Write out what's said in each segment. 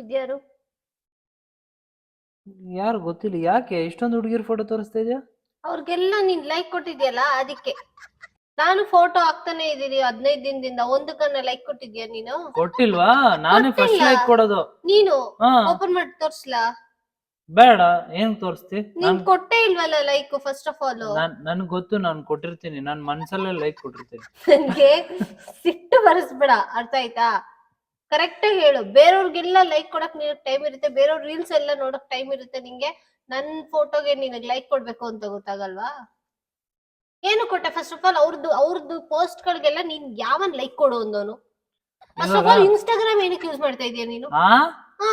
ಇದ್ಯಾರು? ಯಾರು ಗೊತ್ತಿಲ್ಲ ಯಾಕೆ? ಇಷ್ಟೊಂದು ಹುಡುಗಿರ್ ಫೋಟೋ ತೋರಿಸ್ತಾ ಇದೆಯಾ? ಅವ್ರಿಗೆಲ್ಲ ನೀನ್ ಲೈಕ್ ಕೊಟ್ಟಿದ್ಯಲ್ಲ ಅದಕ್ಕೆ. ನಾನು ಫೋಟೋ ಹಾಕ್ತಾನೆ ಇದೀನಿ ಹದಿನೈದು ದಿನದಿಂದ. ಒಂದಕ್ಕನ್ನ ಲೈಕ್ ಕೊಟ್ಟಿದ್ಯಾ ನೀನು? ಕೊಟ್ಟಿಲ್ವಾ? ನಾನೇ ಫಸ್ಟ್ ಕೊಟ್ಟಿಲ್ಲ. ಲೈಕ್ ಕೊಡೋದು. ನೀನು ಹಾ. ಓಪನ್ ಮಾಡಿ ತೋರಿಸ್ಲಾ? ಬೇಡ ಏನ್ ತೋರಿಸ್ತಿ? ನೀನ್ ಕೊಟ್ಟೇ ಇಲ್ವಲ್ಲ ಲೈಕ್ ಫಸ್ಟ್ ಆಫ್ ಆಲ್ ನಾನ್ ನನ್ಗ್ ಗೊತ್ತು ನಾನು ಕೊಟ್ಟಿರ್ತೀನಿ ನಾನ್ ಮನ್ಸಲ್ಲೇ ಲೈಕ್ ಕೊಟ್ಟಿರ್ತೀನಿ. ನನ್ಗೆ ಸಿಟ್ಟು ಬರಿಸ್ಬೇಡ ಅರ್ಥ ಆಯ್ತಾ? ಕರೆಕ್ಟ್ ಹೇಳು. ಬೇರೆಯವ್ರಿಗೆಲ್ಲ ಲೈಕ್ ಕೊಡಕ್ ನಿನಗೆ ಟೈಮ್ ಇರುತ್ತೆ. ಬೇರೆಯವ್ರ ರೀಲ್ಸ್ ಎಲ್ಲ ನೋಡಕ್ ಟೈಮ್ ಇರುತ್ತೆ ನಿಂಗೆ. ನನ್ ಫೋಟೋಗೆ ನಿನಗ್ ಲೈಕ್ ಕೊಡ್ಬೇಕು ಅಂತ ಗೊತ್ತಾಗಲ್ವಾ? ಏನು ಕೊಟ್ಟೆ? ಫಸ್ಟ್ ಆಫ್ ಆಲ್ ಅವ್ರದ್ದು ಅವ್ರದ್ದು ಪೋಸ್ಟ್ ಗಳಿಗೆಲ್ಲ ನೀನ್ ಯಾವನ್ ಲೈಕ್ ಕೊಡು ಅಂದವನು ಫಸ್ಟ್ ಆಫ್ ಆಲ್ ಇನ್ಸ್ಟಾಗ್ರಾಮ್ ಏನಕ್ಕೆ ಯೂಸ್ ಮಾಡ್ತಾ ಇದೀಯ ನೀನು? ಹಾ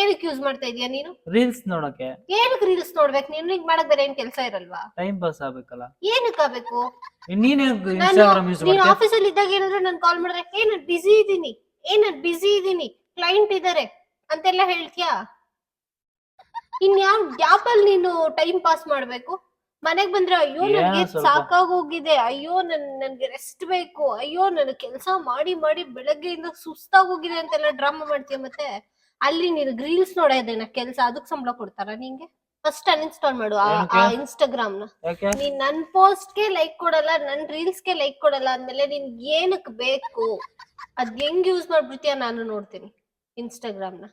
ಏನಕ್ಕೆ ಯೂಸ್ ಮಾಡ್ತಾ ಇದೀಯ ನೀನು? ರೀಲ್ಸ್ ನೋಡಕ್ಕೆ. ಏನಕ್ಕೆ ರೀಲ್ಸ್ ನೋಡ್ಬೇಕು ನೀನು? ಹಿಂಗ್ ಮಾಡಕ್ ಬೇರೆ ಏನ್ ಕೆಲಸ ಇರಲ್ವಾ? ಟೈಮ್ ಪಾಸ್ ಆಗ್ಬೇಕಲ್ಲ. ಏನಕ್ಕೆ ಆಗ್ಬೇಕು? ನೀನೇ ಇನ್ಸ್ಟಾಗ್ರಾಮ್ ಯೂಸ್ ನೀನ್ ಆಫೀಸಲ್ಲಿ ಇದ್ದಾಗ ಏನಾದ್ರು ನಾನು ಕಾಲ್ ಮಾಡಿದ್ರೆ ಏನು ಬಿಜಿ ಬಿಸಿ ಇದ್ದೀನಿ ಏ ನಾನು ಬಿಸಿ ಇದೀನಿ? ಕ್ಲೈಂಟ್ ಇದಾರೆ ಅಂತೆಲ್ಲ ಹೇಳ್ತೀಯಾ? ಇನ್ ಯಾವ ಗ್ಯಾಪ್ ಅಲ್ಲಿ ನೀನು ಟೈಮ್ ಪಾಸ್ ಮಾಡ್ಬೇಕು? ಮನೆಗ್ ಬಂದ್ರೆ ಅಯ್ಯೋ ಏನೋ ನನ್ಗೆ. ಸಾಕಾಗೋಗಿದೆ ಅಯ್ಯೋ ನನ್ ನನ್ಗೆ ರೆಸ್ಟ್ ಬೇಕು ಅಯ್ಯೋ ನನ್ ಕೆಲಸ ಮಾಡಿ ಮಾಡಿ ಬೆಳಗ್ಗೆಯಿಂದ ಸುಸ್ತಾಗೋಗಿದೆ ಅಂತೆಲ್ಲ ಡ್ರಾಮಾ ಮಾಡ್ತೀಯ ಮತ್ತೆ? ಅಲ್ಲಿ ನೀನ್ ರೀಲ್ಸ್ ನೋಡೋದೇನ ಕೆಲಸ ಅದಕ್ ಸಂಬಳ ಕೊಡ್ತಾರ ನಿಂಗೆ? ಫಸ್ಟ್ ಅನ್ಇನ್ಸ್ಟಾಲ್ ಮಾಡು ಆ- ಇನ್ಸ್ಟಾಗ್ರಾಮ್ನ. ನೀನ್ ನನ್ ಪೋಸ್ಟ್ಗೆ ಲೈಕ್ ಕೊಡಲ್ಲ ನನ್ ರೀಲ್ಸ್ಗೆ ಲೈಕ್ ಕೊಡಲ್ಲ ಅಂದ್ಮೇಲೆ ನಿನ್ ಏನಕ್ ಬೇಕು? ಅದ್ ಹೆಂಗ್ ಯೂಸ್ ಮಾಡ್ಬಿಡ್ತೀಯ ನಾನು ನೋಡ್ತೀನಿ ಇನ್ಸ್ಟಾಗ್ರಾಮ್ನ.